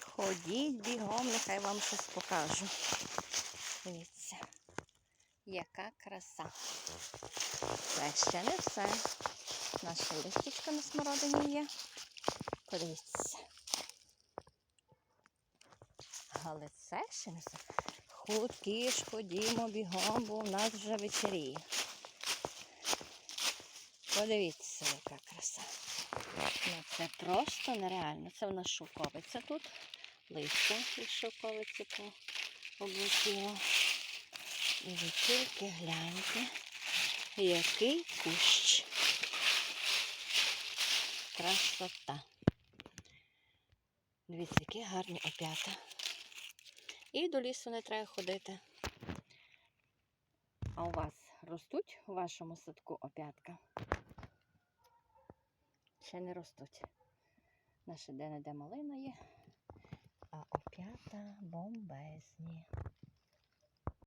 Ходіть бігом, нехай вам щось покажу. Дивіться, яка краса. Це ще не все. Наша листячка на смородині є. Подивіться. Але це ще не все. Худкі ж ходімо бігом, бо у нас вже вечеріє. Подивіться, яка краса. Ну, це просто нереально. Це в нас шовковиця тут. Листя від шовковиці облетіло. І ви тільки гляньте, який кущ. Красота. Дивіться, які гарні опята. І до лісу не треба ходити. А у вас ростуть у вашому садку опятка? Ще не ростуть. Наша де-не-де малина є, а опята бомбезні.